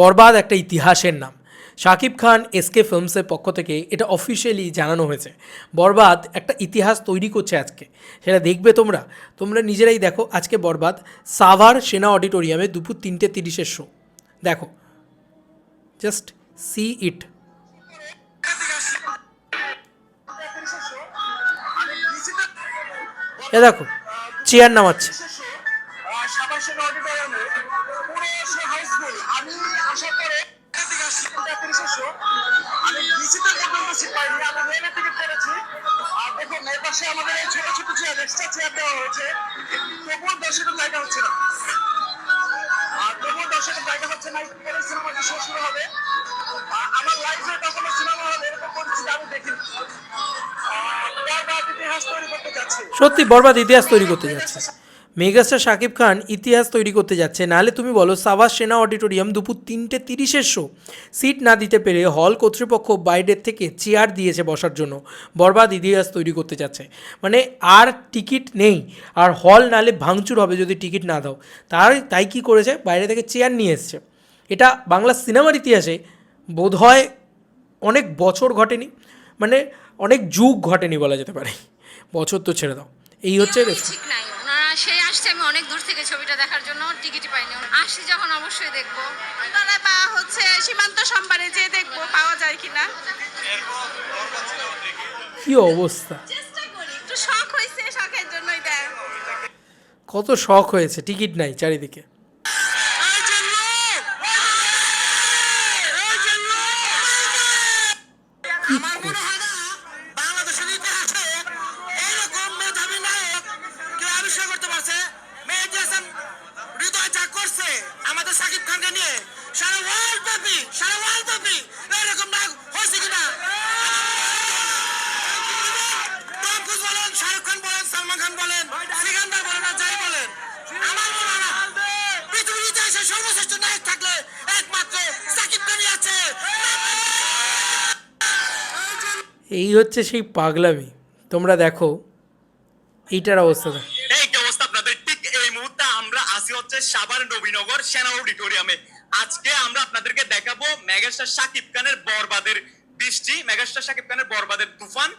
বরবাদ একটা ইতিহাসের নাম। শাকিব খান এসকে ফিল্মসের পক্ষ থেকে এটা অফিসিয়ালি জানানো হয়েছে। বরবাদ একটা ইতিহাস তৈরি করছে আজকে। সেটা দেখবে তোমরা। তোমরা নিজেরাই দেখো আজকে বরবাদ সাভার সেনা অডিটোরিয়ামে দুপুর তিনটে তিরিশের শো দেখো। জাস্ট সি ইট এ দেখো, চেয়ার নামাচ্ছে। পাশে আমাদের এই ছোট ছোট চেয়ার এক্সট্রা চেয়ার দেওয়া হয়েছে, তবুও দর্শকের জায়গা হচ্ছে না। আর তবুও দর্শকের জায়গা হচ্ছে না পরে সিনেমাটি শেষ শুরু হবে। আমার লাইফে কখনো সিনেমা হলে এরকম পরিস্থিতি আমি দেখিনি। সত্যি, বরবাদ ইতিহাস তৈরি করতে যাচ্ছে। মেগাস্টার শাকিব খান ইতিহাস তৈরি করতে যাচ্ছে। নাহলে তুমি বলো সাভার সেনা অডিটোরিয়াম দুপুর তিনটে তিরিশের শো সিট না দিতে পেরে হল কর্তৃপক্ষ বাইরের থেকে চেয়ার দিয়েছে বসার জন্য। বরবাদ ইতিহাস তৈরি করতে যাচ্ছে। মানে আর টিকিট নেই। আর হল নালে ভাঙচুর হবে যদি টিকিট না দাও। তার তাই কি করেছে? বাইরে থেকে চেয়ার নিয়ে এসছে। এটা বাংলা সিনেমার ইতিহাসে বোধহয় অনেক বছর ঘটেনি। মানে অনেক যুগ ঘটেনি বলা যেতে পারে। বছর তো ছেড়ে দাও। এই হচ্ছে সেই আসছে আমি অনেক দূর থেকে ছবিটা দেখার জন্য টিকিটই পাইনি। আসি যখন অবশ্যই দেখব। তাহলে বা হচ্ছে সীমান্ত সম্পারে যে দেখব পাওয়া যায় কিনা। কি অবস্থা? চেষ্টা করি একটু শখ হয়েছে শখের জন্যই দেয়। কত শখ হয়েছে টিকিট নাই চারিদিকে আমার মনে হয় না বাংলাদেশের ইতিহাসে এইরকম মেধাবী নায়ক কেউ আবিষ্কার পারছে? হৃদয় যা করছে, আমাদের সাকিব খানকে নিয়ে, সারা ওয়ার্ল্ড ব্যাপী, সারা ওয়ার্ল্ড ব্যাপী, এরকম নায়ক হয়েছে কিনা? সর্বশ্রেষ্ঠ থাকলে একমাত্র সাকিব আছে। এই হচ্ছে সেই পাগলামি। তোমরা দেখো, এইটার অবস্থা। হচ্ছে সাভার নবীনগর সেনা অডিটোরিয়ামে। আজকে আমরা আপনাদেরকে দেখাবো মেগাস্টার শাকিব খানের বরবাদের বৃষ্টি। মেগাস্টার শাকিব খানের বরবাদের তুফান।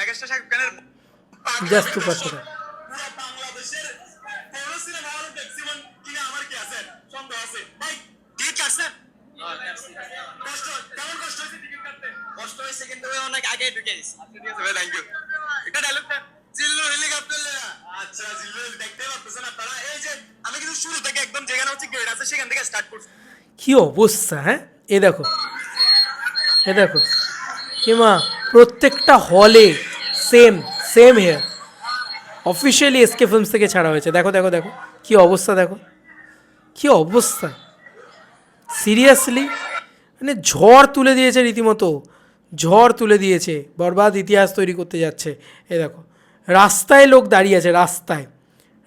মেগাস্টার শাকিব খানের জাস্ট টু পাঁচশো বাংলাদেশের বড় সিনেমা হল ম্যাক্সিমাম কিনা আমার কি আছে? সন্দেহ আছে। ভাই টিকিট কাটছেন কষ্ট কেমন কষ্ট হয়েছে টিকিট কাটতে? কষ্ট হয়েছে কিন্তু অনেক আগে ঢুকে গেছি। আচ্ছা ঠিক আছে থ্যাংক ইউ এটা ডায়লগটা জিল্লু হেলিকপ্টার লেয়া আচ্ছা জিল্লু দেখতে পাচ্ছেন আপনারা এই যে আমি কিন্তু শুরু থেকে একদম যেখানে হচ্ছে গেট আছে সেখান থেকে স্টার্ট কি অবস্থা হ্যাঁ? এ দেখো এ দেখো। কিমা প্রত্যেকটা হলে same same hair officially SK films থেকে ছাড়া হয়েছে। দেখো দেখো দেখো, কি অবস্থা, দেখো। কি অবস্থা। সিরিয়াসলি মানে ঝড় তুলে দিয়েছে রীতিমতো। ঝড় তুলে দিয়েছে। বরবাদ ইতিহাস তৈরি করতে যাচ্ছে। এ দেখো, রাস্তায় লোক দাঁড়িয়ে আছে, রাস্তায়।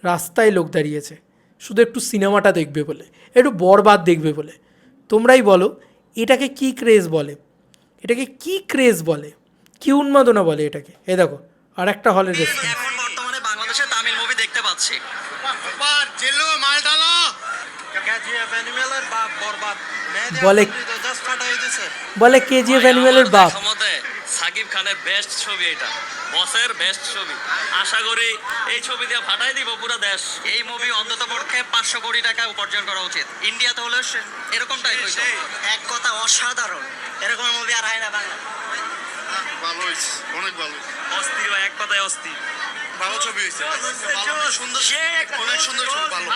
রাস্তায় লোক দাঁড়িয়েছে শুধু একটু সিনেমাটা দেখবে বলে একটু বরবাদ দেখবে বলে। তোমরাই বলো এটাকে কি ক্রেজ বলে? এটাকে কি ক্রেজ বলে? কি উন্মাদনা বলে এটাকে? এ দেখো আর একটা হলের রেস্টুরেন্ট এখন বর্তমানে বাংলাদেশে তামিল মুভি দেখতে পাচ্ছি। বলে বলে কেজিএফ অ্যানিমেলের বাপ। সাকিব খানের বেস্ট ছবি এটা। বসের বেস্ট ছবি। আশা করি এই ছবি দিয়ে ফাটাই দিব পুরো দেশ। এই মুভি অন্তত পক্ষে পাঁচশো কোটি টাকা উপার্জন করা উচিত। ইন্ডিয়াতে হলে এরকমটাই হইতো। এক কথা অসাধারণ। এরকম মুভি আর হয় না বাংলা ভালো হয়েছে অনেক ভালো অস্থির বা এক কথায় অস্থির। ভালো ছবি হয়েছে সুন্দর অনেক সুন্দর ছবি ভালো।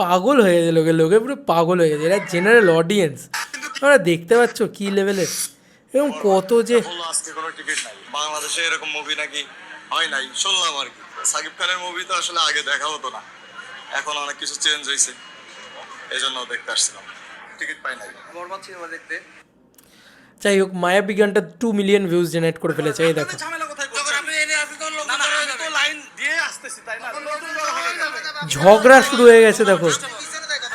পাগল হয়ে গেছে লোকে লোকে পুরো পাগল হয়ে গেছে। এরা জেনারেল অডিয়েন্স তোমরা দেখতে পাচ্ছ কী লেভেলের এবং কত যে আজকে কোনো টিকিট নাই। বাংলাদেশে এরকম মুভি নাকি হয় নাই? শুনলাম আর কি। সাকিব খানের মুভি তো আসলে আগে দেখা হতো না। এখন অনেক কিছু চেঞ্জ হয়েছে এই জন্য দেখতে আসছিলাম। টিকিট পাই নাই। বরবাদ সিনেমা দেখতে। যাই হোক মায়া বিজ্ঞানটা টু মিলিয়ন ভিউজ জেনারেট করে ফেলেছে এই দেখো। ঝামেলা কোথায় করছেন? আপনি এনে আসতে তো লোক আমি তো লাইন দিয়ে আসতেছি তাই না? ঝগড়া শুরু হয়ে গেছে দেখো।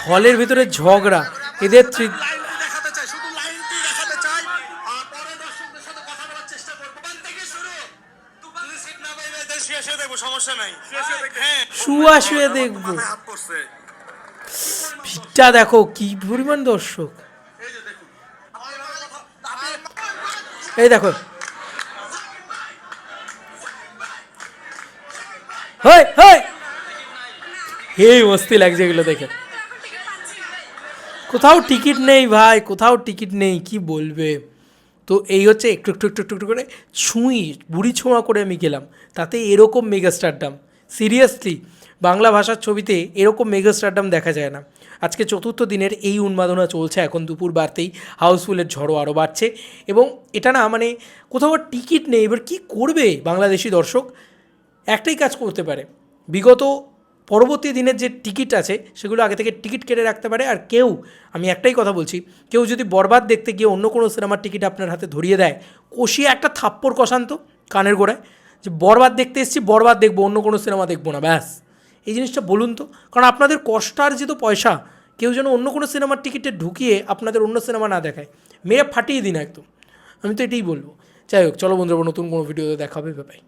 হলের ভিতরে ঝগড়া। এদের দেখব সমস্যা নাই। হ্যাঁ। শুয়া শুয়ে দেখব। ভিড়টা দেখো কি পরিমাণ দর্শক। এই দেখো। হয় হয় হেই মস্তি লাগছে এগুলো দেখে। কোথাও টিকিট নেই ভাই কোথাও টিকিট নেই কি বলবে? তো এই হচ্ছে একটু একটু একটু একটু করে ছুঁই, বুড়ি ছোঁয়া করে আমি গেলাম। তাতে এরকম মেগাস্টারডাম। সিরিয়াসলি বাংলা ভাষার ছবিতে এরকম মেগাস্টারডাম দেখা যায় না। আজকে চতুর্থ দিনের এই উন্মাদনা চলছে, এখন দুপুর বাড়তেই হাউসফুলের ঝড়ও আরও বাড়ছে। এবং এটা না মানে কোথাও টিকিট নেই, এবার কী করবে বাংলাদেশি দর্শক? একটাই কাজ করতে পারে। বিগত পরবর্তী দিনের যে টিকিট আছে, সেগুলো আগে থেকে টিকিট কেটে রাখতে পারে। আর কেউ, আমি একটাই কথা বলছি, কেউ যদি বরবাদ দেখতে গিয়ে অন্য কোনো সিনেমার টিকিট আপনার হাতে ধরিয়ে দেয়, কষিয়ে একটা থাপ্পড় কষান্ত কানের গোড়ায়, যে বরবাদ দেখতে এসেছি, বরবাদ দেখব, অন্য কোনো সিনেমা দেখব না, ব্যাস। এই জিনিসটা বলুন তো, কারণ আপনাদের কষ্টার্জিত পয়সা, কেউ যেন অন্য কোনো সিনেমার টিকিটে ঢুকিয়ে আপনাদের অন্য সিনেমা না দেখায়। মেয়ে ফাটিয়ে দিন একদম। আমি তো এটাই বলব। যাই হোক, চলো বন্ধুরা, নতুন কোনো ভিডিওতে দেখা হবে বাই